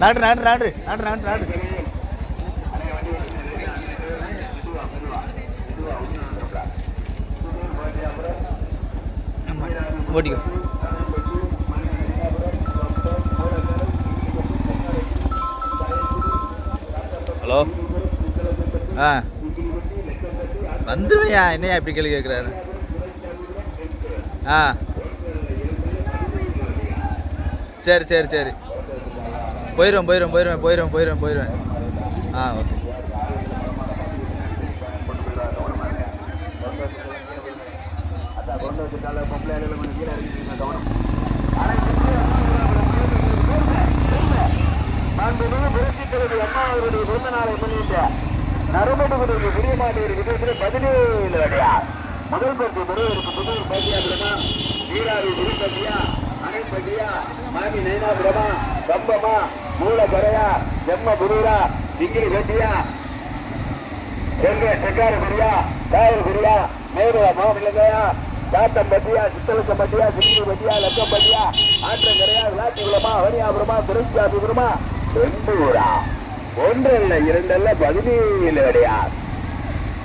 நாடு நாடு நாடு நாடு நாடு நாடு ஆமா, ஓட்டிக்கோ ஹலோ? ஆ. வந்துருவையா என்னையா இப்படி கேள்வி கேட்குறாரு? ஆ. சரி சரி சரி. போயிடுவேன் போயிடுவேன் போயிடுவேன் போயிடுவேன் போயிடுவேன் போயிடுவேன் ஆ ஓகே. மாண்புமிகு புரட்சித் அம்மா அவருடைய பிறந்த நாளை முன்னிட்டு நரம்படுவதற்கு புரிய மாட்டேன் விதத்தில் பதினேழு அடையார் முதல் பரிசு பெறுவதற்கு புதூர் பிரமா வீராவி திருப்பதியா அணைப்பதியா மாமி நைனாபுரமா கம்பமா மூலக்கரையா செம்ம புதூரா? திங்கிரி வெட்டியா எங்க செக்காரபுரியா பட்டியா? மேலுவா பட்டியா? காத்தம்பட்டியா பட்டியா? லக்கம் பட்டியா? ஆற்றங்கரையா? விளாச்சிகுளமா அவனியாபுரமா திருச்சியாபுரமா செம்பூரா தொண்ணூறா ஒன்றல்ல இரண்டல்ல பதினேழு அடையார்.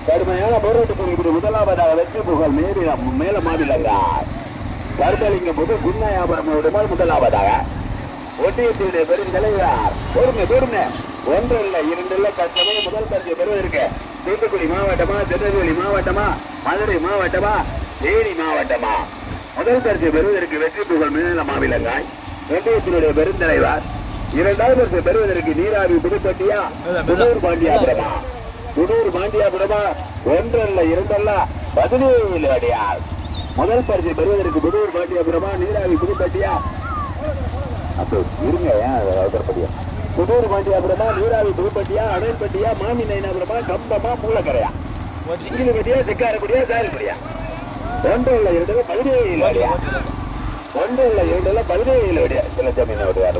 கடுமையான போராட்ட முதலாவதாக வெற்றி புகழ் மேல மேல மாவிலங்கார் போது புது குன்னாயாபுரம் முதலாவதாக. ஒட்டியத்தினுடைய பெரும் தலைவர் பொறுமை பொறுமை. ஒன்றல்ல இரண்டல்ல இரண்டு கஷ்டமே முதல் பரிசு பெறுவதற்கு தூத்துக்குடி மாவட்டமா திருநெல்வேலி மாவட்டமா மதுரை மாவட்டமா தேனி மாவட்டமா? முதல் பரிசு பெறுவதற்கு வெற்றி புகழ் மேல மாவிலங்காய் ஒட்டியத்தினுடைய பெருந்தலைவர் இரண்டாவது பெறுவதற்கு நீராவி புதுப்பட்டியா? புதூர் பாண்டியாபுரமா புதூர் பாண்டியாபுரமா ஒன்றல்ல இரண்டல்ல பதினேழு அடியார் முதல் பரிசு பெறுவதற்கு புதூர் பாண்டியாபுரமா நீராவி புதுப்பட்டியா? அப்போ இருங்க ஏன் அவசரப்படியா புதூர் பாண்டியாபுரமா நீராவி புதுப்பட்டியா அடையல்பட்டியா மாமி நைனாபுரமா கம்பமா மூலக்கரையா? சிங்கிலிப்பட்டியா சிக்காரப்படியா சாயல்படியா ஒன்று இல்ல இரண்டுல பதினேழு அடியா ஒன்று இல்ல இரண்டுல பதினேழு அடியா சில ஜமீன் விடுவார்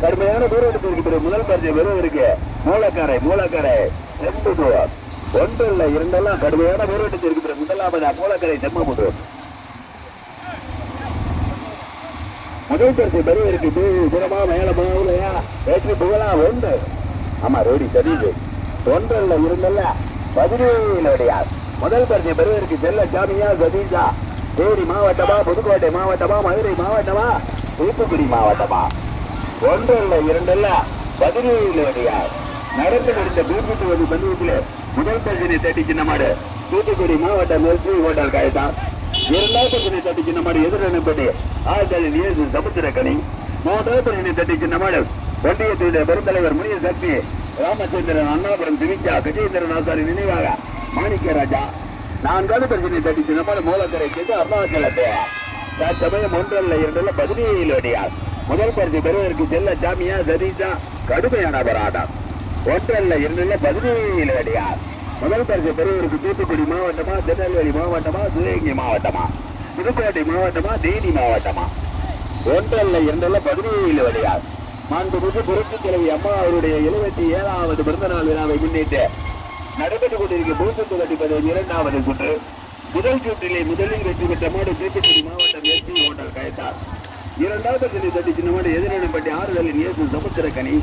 கடுமையான போராட்டத்திற்கு பிறகு முதல் பரிசு பெறுவதற்கு மூலக்கரை மூலக்கரை. செம்புதூர் ஒன்று இல்ல இரண்டெல்லாம் கடுமையான போராட்டத்திற்கு இருக்கிற முதலாவது மூலக்கரை செம்மபுதூர் முதல் பரிசு பெறுவதற்கு தூரமா மேல உலையா வெற்றி புகழா? ஒன்று. ஆமா ரோடி சரியுது ஒன்றல்ல இருந்தல்ல பதினேழு முதல் பரிசு பெறுவதற்கு செல்ல ஜாமியா கதீஜா தேனி மாவட்டமா? புதுக்கோட்டை மாவட்டமா? மதுரை மாவட்டமா? தூத்துக்குடி மாவட்டமா? ஒன்று இல்லை இரண்டு இரண்டல்ல பதினேழு அடியார். நடந்து முடிந்த தூத்துக்குடி பந்தயத்தில் முதல் பரிசினை தட்டி சின்னமாடு. தூத்துக்குடி மாவட்டம் மெல்சி ஹோட்டல் காயத்தான் இரண்டாவது பரிசினை தட்டி சின்னமாடு எதிரணப்படி ஆயிரத்தி நியது சமுத்திரக்கணி மூன்றாவது பரிசினை தட்டி சின்னமாடு ஒன்றியத்துடைய பெருந்தலைவர் முனிய சக்தி ராமச்சந்திரன் அண்ணாபுரம் திருச்சா விஜயேந்திரன் ஆசாரி நினைவாக மாணிக்க ராஜா. நான்காவது பரிசினை தட்டி சின்னமாடு மூலக்கரை செய்து அருணாச்சலத்தை தற்சமயம் ஒன்றல்ல இரண்டல்ல பதினேழு அடியார். முதல் பரிசு பெறுவதற்கு செல்ல ஜாமியா சதீஷா கடுமையான போராட்டம் ஒன்றல்ல இரண்டு பதினேழு அடியார். முதல் பரிசு பெறுவதற்கு தூத்துக்குடி மாவட்டமா திருநெல்வேலி மாவட்டமா சிவகங்கை மாவட்டமா புதுக்கோட்டை மாவட்டமா தேனி மாவட்டமா. ஒன்றல்ல இரண்டல்ல பதினேழு அடியார். மாண்புமிகு புரட்சி தலைவி அம்மா அவருடைய எழுபத்தி ஏழாவது பிறந்த நாள் விழாவை முன்னிட்டு நடைபெற்றுக் கொண்டிருக்கும் பூசத்து கட்டிப்பது இரண்டாவது சுற்று. முதல் சுற்றிலே முதலில் வெற்றி பெற்ற மாடு தூத்துக்குடி மாவட்டம் எஸ்பி ஹோட்டல் கயத்தார் இரண்டாவது பிரச்சனை தட்டி சின்னமாடு எதிரிடப்பட்டி ஆறுதலின் இயேசு சமுத்திரக்கனி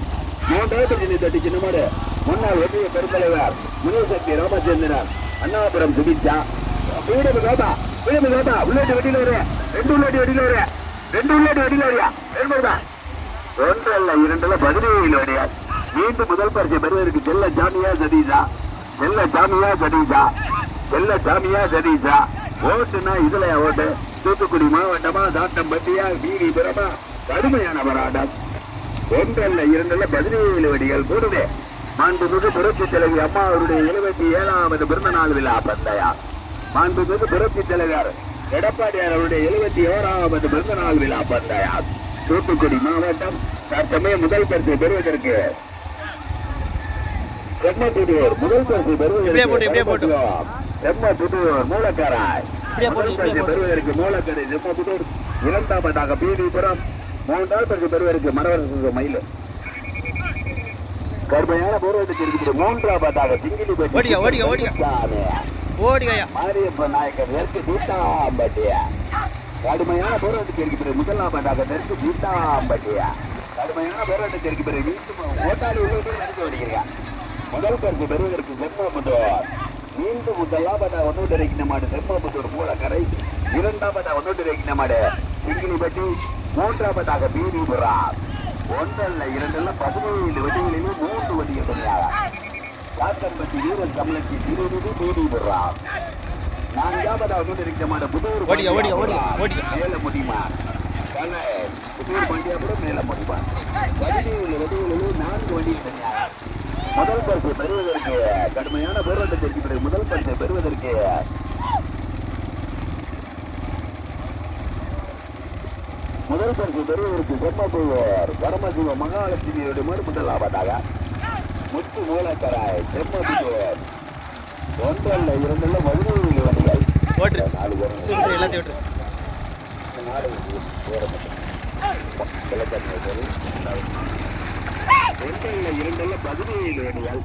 மூன்றாவது பிரச்சனை தட்டி சின்னமாடு முன்னாள் ஒன்றிய பெருந்தலைவர் முனிசக்தி ராமச்சந்திரன் அண்ணாபுரம் சுபிச்சா வீடு காத்தா வீடு காத்தா உள்ளாட்டி வெட்டியில் வர ரெண்டு உள்ளாட்டி வெட்டியில் வர ரெண்டு உள்ளாட்டி வெட்டியில் வரியா ரெண்டு ஒன்றல்ல இரண்டுல பதினேழு அடியா மீண்டும் முதல் பரிசை பெறுவதற்கு செல்ல ஜாமியா சதீஷா செல்ல ஜாமியா சதீஷா செல்ல ஜாமியா சதீஷா ஓட்டுனா இதுல ஓட்டு தூத்துக்குடி மாவட்டமா தாட்டம்பட்டியா வீதி பிரமா கடுமையான போராட்டம் ஒன்றல்ல இரண்டல்ல பதினேழு வடிகள் கூடுதே மாண்புமிகு புரட்சி தலைவி அம்மா அவருடைய எழுபத்தி ஏழாவது பிறந்த நாள் விழா பந்தயா. மாண்புமிகு புரட்சி தலைவர் எடப்பாடியார் அவருடைய எழுபத்தி ஓராவது பிறந்த நாள் விழா பந்தயா. தூத்துக்குடி மாவட்டம் தற்சமயம் முதல் பரிசு பெறுவதற்கு செம்மத்துடியூர் முதல் பரிசு. பெறுவதற்கு செம்மத்துடியூர் மூலக்காராய். பெறுவதற்கு மூலக்கரை செம்மத்துடியூர் இரண்டாவதாக பீடிபுரம் மூன்றாவது பரிசு பெறுவதற்கு மரவரசு மயில். கடுமையான போராட்டத்தில் இருக்கிற மூன்றாவதாக சிங்கிலி ஓடியா, ஓடியா, ஓடியா. ஓடிகையா மாரியப்ப நாயக்கர் தெற்கு தீட்டாம்பட்டியா கடுமையான போராட்டத்தில் இருக்கிற முதலாவதாக தெற்கு தீட்டாம்பட்டியா கடுமையான போராட்டத்தில் இருக்கிற மீண்டும் ஓட்டாளி உள்ளவர்கள் நடந்து வருகிறீங்க முதல் பரிசு பெறுவதற்கு செம்மமுதோர் மீண்டும் முதலாவதாக ஒன்னோடு இறக்கின மாடு செம்மமுதோர் மூலக்கரை இரண்டாவதாக ஒன்னோடு இறக்கின மாடு சிங்கிலிப்பட்டி மூன்றாவதாக பீதிபுரா. ஒன்றல்ல இரண்டல்ல பதினேழு வண்டிகளிலும் மூன்று வண்டிகள் பண்ணியாரா காத்தன்பட்டி வீரன் கமலச்சி திருவிதி பீதிபுரா. நான்காவதாக ஒன்னோடு இருக்கிற மாடு புதூர். மேல முடியுமா புதூர் பண்டியாபுரம் மேல முடியுமா பதினேழு வண்டிகளிலும் நான்கு வண்டிகள் பண்ணியாரா முதல் பரிசு பெறுவதற்கு கடுமையான போராட்டத்திற்கு பிறகு முதல் பரிசு பெறுவதற்கு. முதல் பரிசு பெறுவதற்கு செம்மபுவர் பரமசிவ மகாலட்சுமியுடைய மறு முதலாவதாக முத்து மூலக்கராய் செம்மபுவர் ஒன்றல்ல இரண்டல்ல பதினேழு வண்டிகள். நாலு விட்டு எல்லாத்தையும் நாடு வேறப்பட்டது. கிழக்கண்ணை ஒன்றல்ல இரண்டல்ல பதினேழு வண்டிகள்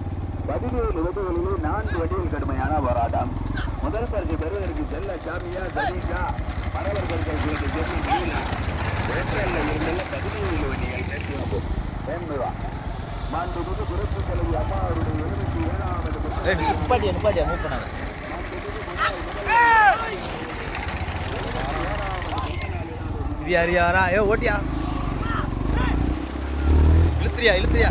பதினேழு வண்டிகளிலே நான்கு வண்டிகள் கடுமையான போராட்டம். முதல் பரிசு பெறுவதற்கு செல்ல சாமியா சதீஷா மரவர்கள் கைகளுக்கு செல்ல நீலா ஒன்றல்ல இரண்டல்ல பதினேழு வண்டிகள் நேர்த்தியாகும் வேண்டுவா மாண்புமிகு புரட்சி தலைவி அம்மாவுடைய எழுபத்தி ஏழாவது ஏய் நிப்பாட்டியா நிப்பாட்டியா மூவ் பண்ணாத. இது யார் யாரா? ஏ ஓட்டியா? இழுத்துறியா இழுத்துறியா?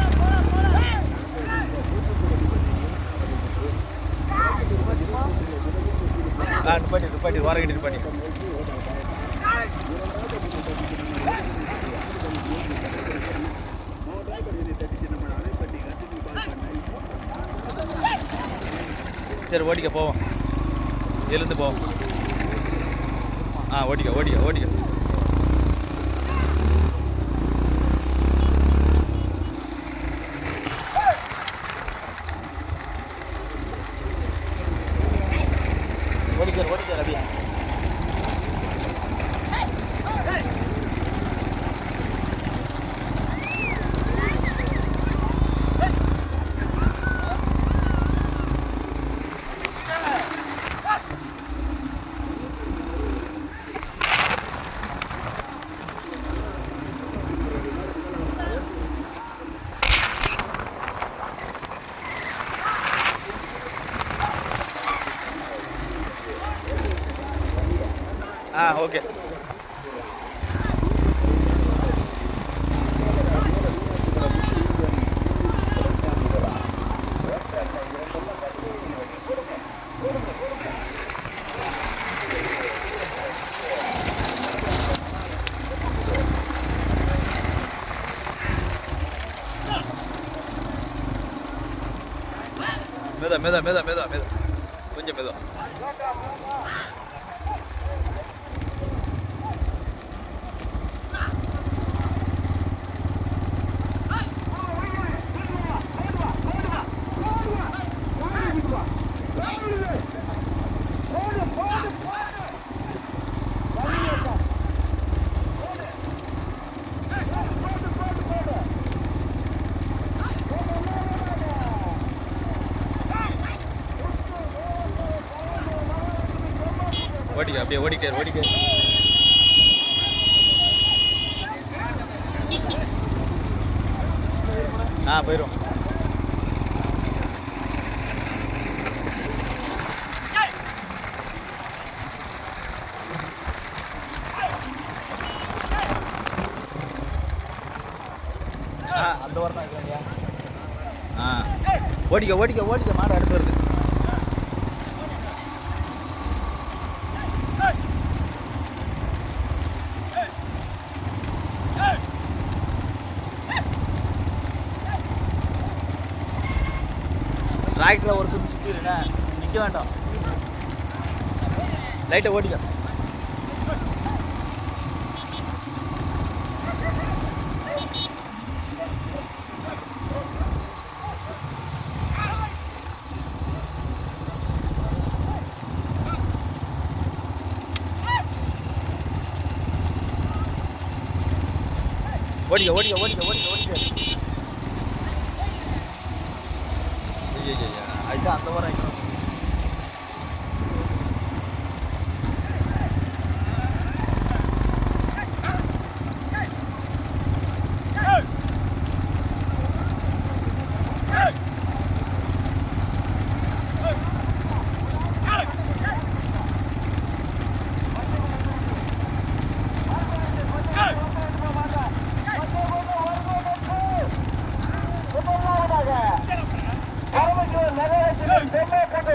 ஆ நிப்பாட்டி நிப்பாட்டி வாரகட்டி நிப்பாட்டி சரி ஓட்டிக்க போவோம். எழுந்து போவோம். ஆ ஓட்டிக்க ஓட்டிக்க ஓட்டிக்க okay me Meda, meda, meda, me da. அப்படியே ஓடிக்கார் ஓடிக்கார் ஆ போயிடும் ஆ அந்த வாரம் தான் இருக்கிறேன் ஆ. ஓடிக்க ஓடிக்க ஓடிக்க மாடு அடுத்து வருது டிராக்டரில் ஒரு சுற்றி சுற்றிடுண்ணே நிற்க வேண்டாம் லைட்டை ஓட்டிக்க ஓடிக்க ஓடிக்க ஓடிக்க ஓடிக்க ஓடிக்க ஐயா ஐயா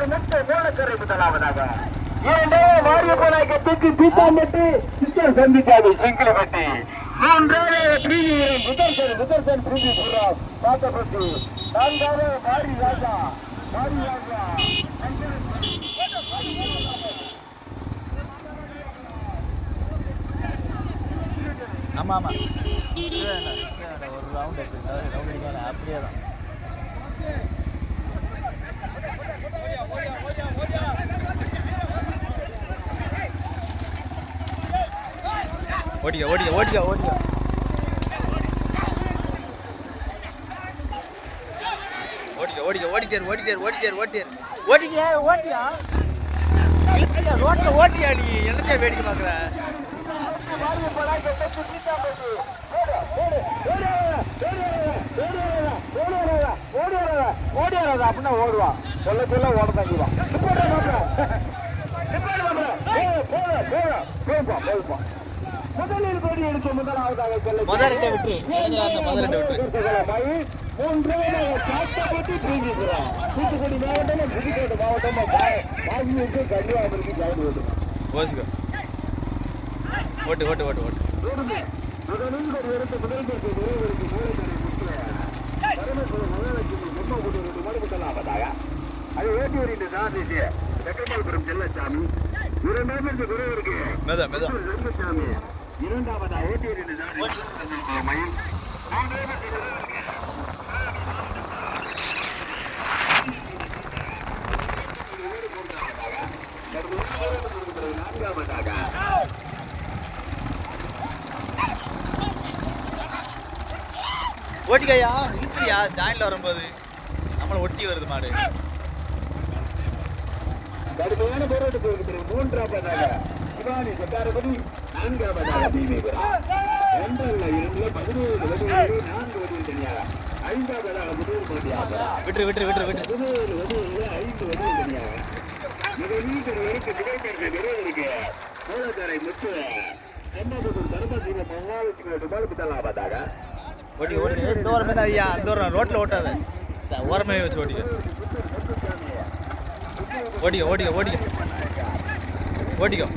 அதுதான் அந்த வாரம் வைக்கணும் சந்திக்காது சிங்கிளப்பட்டி மூன்றாவது பிரிவு முதல்சன் முதல்சன் பிரிவு புறாஸ் பாத்தப்பட்டி நான்காவது மாரி ராஜா மாரி ராஜா. ஆமாம் ஆமாம் ஒரு ரவுண்ட் அப்படியே தான். ஓடிக்க ஓடிக்க ஓடிக்க ஓடிக்க ஓடிக்க ஓடிக்க ஓடிட்டார் ஓடிட்டார் ஓடிட்டார் ஓட்டியார் ஓடிக்க ஓட்டியா ரோட்டில் ஓட்டியா நீ என்னத்தையா வேடிக்கை பார்க்குற அப்படின்னா ஓடுவான் சொல்ல சொல்ல ஓட தங்கிடுவான் முதலில் கோடி எடுக்க முதலாவதாக முதல் ரெண்டை விட்டுரு தூத்துக்குடி மாவட்டம் புதுக்கோட்டை மாவட்டம் வாங்கிட்டு கன்னியாகுமரிக்கு ஜாயின் ஓசிக்கோ ஓட்டு ஓட்டு ஓட்டு ஓட்டு முதலில் ஒரு இடத்து முதல் பேருக்கு முத்து பரமசிவ மகாலட்சுமி பொம்மை கூட்டு ரெண்டு மாடு முதலாவதாக அது ஓட்டி வருகின்ற சாதிச்சு செக்கம்பால்புரம் செல்லச்சாமி இரண்டாம் இடத்து குருவருக்கு ரங்கசாமி இரண்டாவதா ஓட்டி வருகின்ற சாதிச்சு மயில். மூன்றாம் இடத்து குருவருக்கு ஓட்டிக்கையா? இழுத்துறியா ஜாயின்ல வரும்போது நம்மளை ஒட்டி வருது மாடு. கடுமையான போராட்டத்தில் இருக்கிற மூன்றாவதாக சிவானி சட்டாரபதி நான்காவதாக தீவிபுரா ஒன்றல்ல இரண்டுல பதினேழு வடிவேலு நான்கு வடிவில் தனியாக ஐந்தாவதாக முதல் பாண்டியாக விட்டுரு விட்டுரு விட்டுரு விட்டுரு. பதினேழு வடிவில் ஐந்து வடிவில் தனியாக நீண்ட வரைக்கு திரைக்கருத்தை நிறைவேறிக்க மூலக்கரை முத்து தென்னபுரம் தர்மசீல மகாலட்சுமி ரூபாய் முதலாவதாக ஓட்டி ஓட்டி. இந்த ஓரமே தான் ஐயா அந்த ஓரம் ரோட்டில் ஓட்டாத ஓரமே வச்சு ஓட்டிக்க. ஓட்டிக்க ஓட்டிக்க ஓட்டிக்க ஓட்டிக்கோ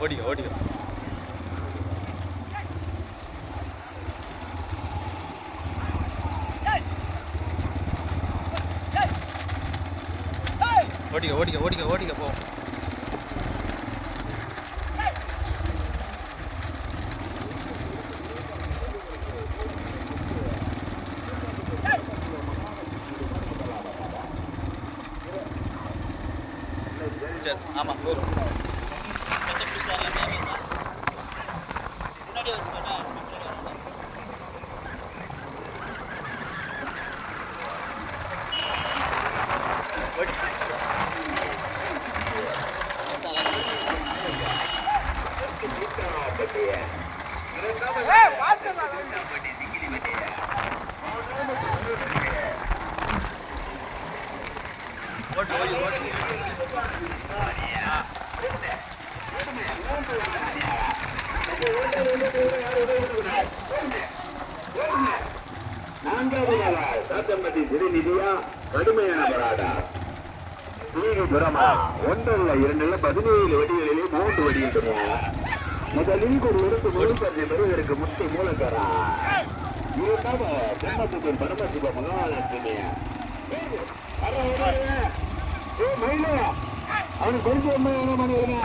ஓடிக்கோ ஓடிக்கோ. ஓட்டிக்க ஓட்டிக்க ஓட்டிக்க ஓட்டிக்க போ. சரி ஆமாம் போதும் ஓட்டு ஓடி ஓட்டு நான்காவதாக சாத்தம்பட்டி சிறுநிதியா கடுமையான போராடா நீதி புறமா ஒன்றல்ல இரண்டுல பதினேழு வடிகளிலே மூன்று முதலில் ஒரு எடுத்து முழுப்பதை பெறுவதற்கு முத்து மூலக்கரா இரண்டாவது பிரம்மத்துக்கு பரமசிவ மகாலட்சுமி. அவனுக்கு கொஞ்சம் என்ன பண்ணுவீங்க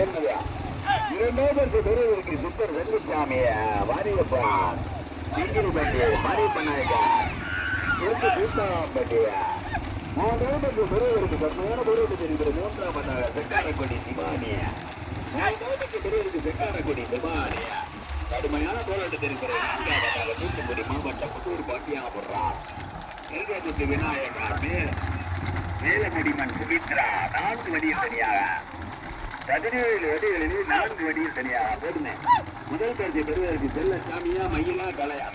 என்னது? இரண்டாவது பெரியவருக்கு சுத்தர் வெள்ளிசாமிய வாரியப்பா. சிங்கிரி பட்டி மாரியப்ப நாயக்கா எட்டு சூத்தாம் பட்டிய மூன்றாவது கடுமையான பெரியவருக்கு தெரிகிறது மூன்றாம் பண்ணாங்க செக்காரக்கொடி கடுமையான போராட்டத்தில் தூத்துக்குடி மாவட்டம் புத்தூர் பாட்டியாக போடுறார் எல்காத்துக்கு விநாயகா மேல் மேலமடிமன் சுமித்ரா நான்கு வடியில் தனியாக பதினேழு வடிகளில் நான்கு வடியில் தனியாக போடுங்க முதல் பரிசை பெறுவதற்கு செல்ல சாமியா மயிலா கலையா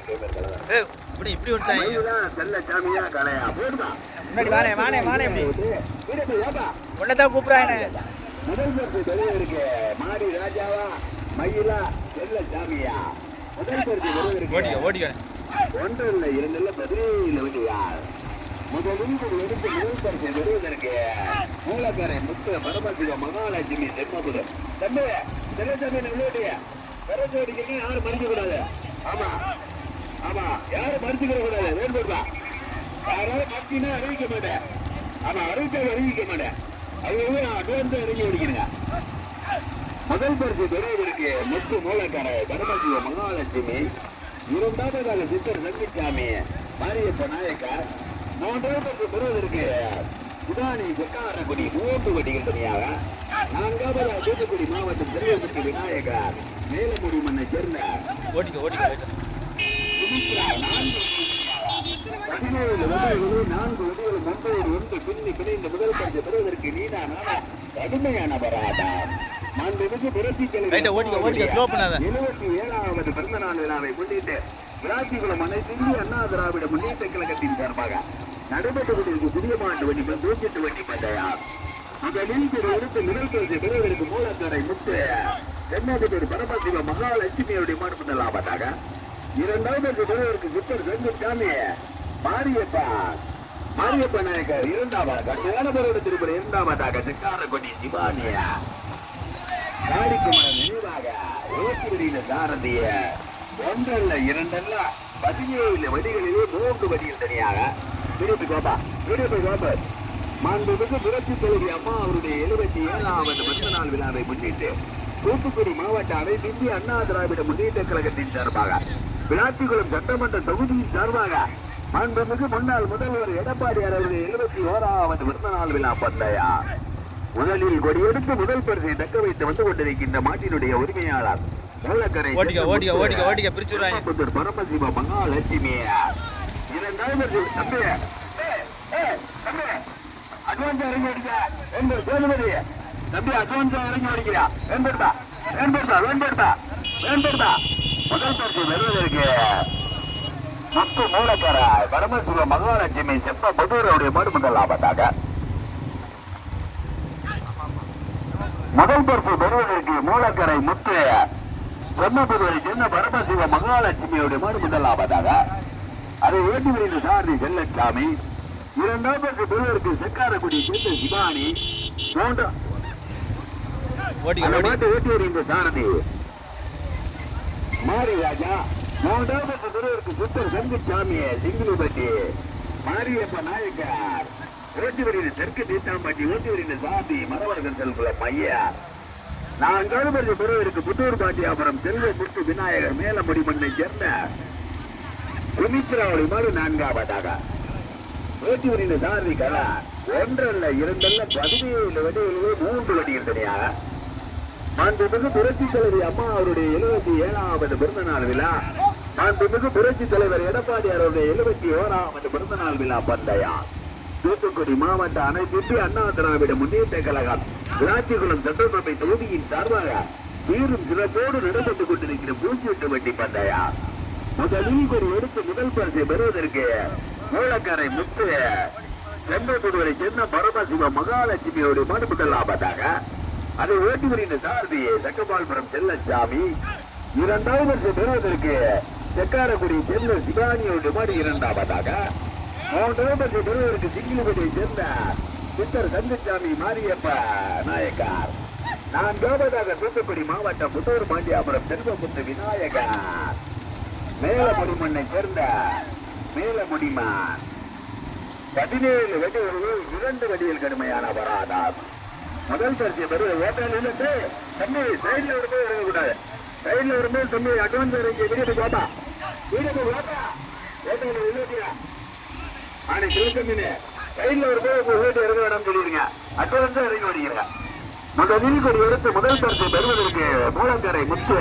இப்படி இப்படி மயிலா செல்ல சாமியா கலையா போடுமா முன்னாடி வானே வானே வானே உன்னதான் கூப்பிடுறாங்க முதல் பரிசு பெறுவதற்கு மாரி ராஜாவா மயிலா செல்ல சாமியா? முதல் பரிசு பெறுவதற்கு ஓடிக்க ஓடிக்க. ஒன்று இல்லை இரண்டு இல்லை பதினேழு வண்டியார் முதலில் எடுத்து முதல் பரிசை பெறுவதற்கு மூலக்கரை முத்து பரமசிவ மகாலட்சுமி தெம்மபுரம் தம்பி செல்லசாமி விளையாடிய விரட்டு அடிக்கிறீங்க யாரும் மறுக்க கூடாது. ஆமா ஆமா யாரும் மறுத்துக்கிற கூடாது. வேண்டுமா யாராவது மறுத்தினா அறிவிக்க மாட்டேன். ஆமா அறிவிக்க அறிவிக்க மாட்டேன். அது அட்வான்ஸ் இறங்கி ஓடிக்கிறீங்க முதல் பரிசு பெறுவதற்கு முத்து மூலக்கரை பரமசிவ மகாலட்சுமி இரண்டாவதாக சித்தர் நம்பிச்சாமி மாரியப்ப நாயக்கர் மூன்றாவது பரிசு பெறுவதற்கு சுதானி செக்காரக்குடி மூன்று வட்டிகள் தனியாக நான்காவதாக தூத்துக்குடி மாவட்டம் திருவம்பட்டி விநாயகர் மேலமுடி மண்ணை சேர்ந்த நான்கு பதினேழு விதைகளும் நான்கு விதைகளும் ஒன்பது ஒன்று. பின்னி பிணைந்த முதல் பரிசு பெறுவதற்கு நீனா நானா கடுமையான போராட்டம் மாண்புமிகு புரட்சி. எழுபத்தி ஏழாவது பிறந்த நாள் விழாவை முன்னிட்டு விராட்சிகுளம் அனைத்து இந்திய அண்ணா திராவிட முன்னேற்ற கழகத்தின் சார்பாக நடைபெற்றுக் கொண்டிருக்கும் புதிய மாட்டு வண்டி நூற்றி வண்டி பந்தயம். முதலில் திரு எடுத்து முதல் பரிசு பெறுவதற்கு மூலக்கடை முத்து. தென்னாபுத்தூர் பரமசிவ மகாலட்சுமியுடைய லாபத்தாக இரண்டாவது பெறுவதற்கு புத்தர் சாமி மாரியப்பா மாரியப்ப நாயக்கர் இரண்டாவது கல்யாண பெறுவது திருப்பதி இரண்டாவதாக சிக்காரக்கொடி சிவானியா. காடிக்குமரன் நினைவாக ஓட்டுவரியில சாரதிய. ஒன்றல்ல இரண்டல்ல. பதினேழு வடிகளிலே மூன்று வடியில் தனியாக. விருப்பி கோபா திருப்பி கோபர் மாண்புமிகு புரட்சி தலைவி அம்மா அவருடைய எழுபத்தி ஏழாவது பிறந்த நாள் விழாவை முன்னிட்டு தூத்துக்குடி மாவட்ட அனைத்து இந்திய அண்ணா திராவிட முன்னேற்ற கழகத்தின் சார்பாக விளாத்திக்குளம் சட்டமன்ற தொகுதியின் சார்பாக மாண்புமிகு முன்னாள் முதல்வர் எடப்பாடி அவருடைய எழுபத்தி ஓராவது பிறந்த நாள் விழா பந்தயா முதலில் கொடியெடுத்து முதல் பரிசை தக்க வைத்து வந்து கொண்டிருக்கின்ற மாட்டினுடைய உரிமையாளர் மூலக்கரை பரமசிவ மகாலட்சுமி. இரண்டாவது தம்பி. அட்வான்ஸ் இறங்கி அடிக்க. என்று சேதுபதி. தம்பி அட்வான்ஸ் இறங்கி அடிக்கிறா வேண்டா வேண்டா வேண்டா வேண்டா முதல் பரிசு பெறுவதற்கு முத்து மூலக்கர பரமசிவ மகாலட்சுமி செப்ப புதூருடைய மறுமுதல் லாபத்தாக முதல் பரிசு பெறுவதற்கு மூலக்கரை முத்து சொன்னபுதுவை சென்ன பரமசிவ மகாலட்சுமியுடைய மறு முதலாவதாக அதை வேண்டி வருகின்ற சாரதி செல்லச்சாமி இரண்டாம் பரிசு பெறுவதற்கு செக்காரக்குடி சேர்ந்த சிவானி மூன்றா ஓடிக்க அந்த ஓடிக்க மாட்டை ஓட்டி வருகின்ற சாரதி மாரி ராஜா மூன்றாவது பரிசு புத்தர் சுத்தர் சங்குச்சாமிய சிங்கிலிப்பட்டி மாரியப்ப நாயக்கார். ஓட்டி தெற்கு தீட்டாம்பட்டி ஓட்டி சாதி மரவர்கள் செல்குளம் ஐயா நான் கருபதி பெறுவதற்கு புத்தூர் பாட்டியாபுரம் செல்வ முத்து விநாயகர் மேலமுடி மண்ணை சேர்ந்த சுமித்ராவளி மாறு நான்காவதாக. ஓட்டி சாதி கலா ஒன்றல்ல இரண்டல்ல பதினேழு வடிகளிலே மூன்று வடிகள் அந்த மாண்புமிகு புரட்சி தலைவி அம்மா அவருடைய எழுபத்தி ஏழாவது பிறந்த நாள் விழா. மாண்புமிகு புரட்சி தலைவர் எடப்பாடி அவருடைய எழுபத்தி ஆண்டு பிறந்த நாள் விழா பந்தயா தூத்துக்குடி மாவட்ட அனைத்து அண்ணா திராவிட முன்னேற்ற கழகம் விளாச்சிகுளம் சட்டசபை தொகுதியின் சார்பாக வீரும் சிறப்போடு நடந்து கொண்டிருக்கிற பூச்சிட்டு வண்டி பந்தயா முதலில் ஒரு எடுத்து முதல் பரிசை பெறுவதற்கு மூலக்கரை முத்து செம்பகுடுவரை சேர்ந்த பரமசிவ மகாலட்சுமியோட மனுப்புகள் லாபத்தாக அதை ஓட்டி வருகின்ற சாரதி சக்கபால்புரம் செல்லச்சாமி இரண்டாவது வருஷம் பெறுவதற்கு செக்காரக்குடி சேர்ந்த சிவானியோடு மாடு இரண்டாவதாக மூன்றாவது பரிசு பெறுவதற்கு சிங்கிலிபதியை சேர்ந்த சித்தர் சங்குச்சாமி மாரியப்ப நாயக்கார். நான் கோபதாக தூத்துக்குடி மாவட்டம் புத்தூர் பாண்டியாபுரம் செல்வமுத்து விநாயகர். மேலமுடிமண்ணை சேர்ந்த மேலமுடிமான். பதினேழு வெடிகளில் இரண்டு வெடியில் கடுமையான அபராதம். முதல் பரிசு பெரு ஓட்டாளி இல்லட்டு தம்பி சைடில் இருந்து இறங்கக்கூடாது சைடில் வரும்போது தம்பி அட்வான்ஸ் இறங்கி வீட்டுக்கு போட்டா வீட்டுக்கு போட்டா ஓட்டாளி இல்லட்டியா ஆனா சிவசந்தினே சைட்ல வரும்போது உங்க வீட்டு இறங்க வேண்டாம்னு சொல்லிடுங்க அட்வான்ஸா இறங்கி ஓடிக்கிறேன் முதலில் கொடி எடுத்து முதல் தரத்தை பெறுவதற்கு மூலக்கரை முத்து.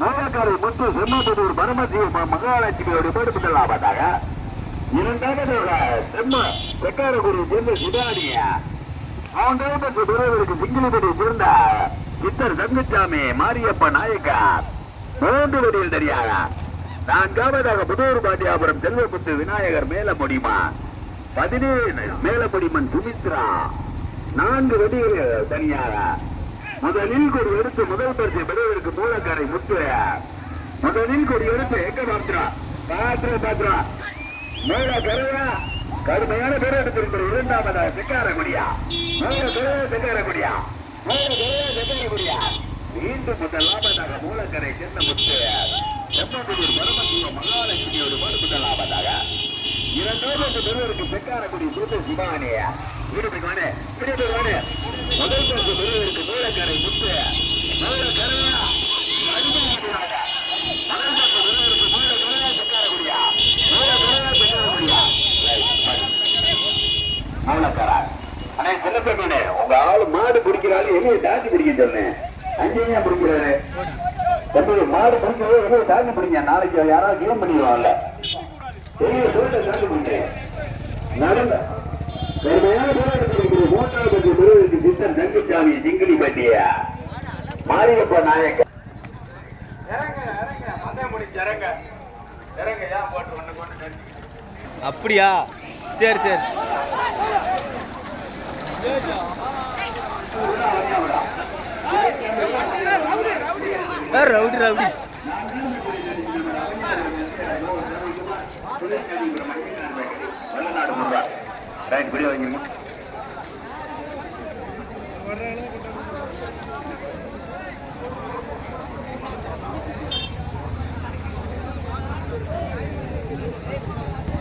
மூலக்கரை முத்து செம்மத்தூர் பரமஜி மகாலட்சுமியோட பேடு போட்டு பார்த்தாங்க. இரண்டாவதாக செம்ம செக்காரகுடி சேர்ந்த சிவானிய. மூன்றாவது பிறவருக்கு சிங்கிலிபடி சேர்ந்த சித்தர் சங்குச்சாமி மாரியப்ப நாயக்கார். மூன்று வடியில் நான் நான்காவதாக புதூர் பாண்டியாபுரம் செல்வமுத்து விநாயகர் மேல முடியுமா பதினேழு மேலபடிமன் சுமித்ரா. நான்கு வெடிகள் தனியாரா? முதலில் கொடி எடுத்து முதல் பரிசை பெறுவதற்கு மூலக்காரை முத்துரா. முதலில் கொடி எடுத்து எங்க பாத்திரா பாத்திர. பாத்திரா மேல கருவா கடுமையான பேர் எடுத்திருக்கிற இரண்டாவதாக செக்காரக்குடியா மேல கருவா செக்காரக்குடியா செக்காரக்குடியா மீண்டும் முதலாவதாக மூலக்கரை சேர்ந்த முத்து. செம்மகுடியூர் பரமசிவ மகாலட்சுமியோடு முதலாவதாக இரண்டாவது பெருவருக்கு செக்காரக்குடி சுத்த சிவானிய வீடு வானே முதல் பரிசு பெருவருக்கு மூலக்கரை முத்து. மேல கரையா முதல் பரிசு பெருவருக்கு மூலக்கரையா? செக்காரக்குடியா? மேல கரையா மூலக்கரா. அண்ணே சின்னப்பண்ணே உங்க ஆளு மாடு பிடிக்கிறாரு எலியை தாண்டி பிடிக்க சொன்னேன். அங்கேயும் பிடிக்கிறாரு. தம்பி மாடு பிடிக்கிறது எலியை தாண்டி பிடிங்க. நாளைக்கு யாராவது கிளம் பண்ணிடுவாங்கல்ல. எலிய சொல்லிட்டு தாண்டி பிடிக்கிறேன். நடந்த கடுமையான போராட்டத்தில் மூன்றாவது பற்றி பெறுவதற்கு சித்தன் தங்குச்சாமி சிங்கிலி பட்டிய? மாரியப்ப நாயக்க. அப்படியா? சரி சரி. ரவுடி ரவுடி ரைட் குடி வாங்கிருங்க Thank.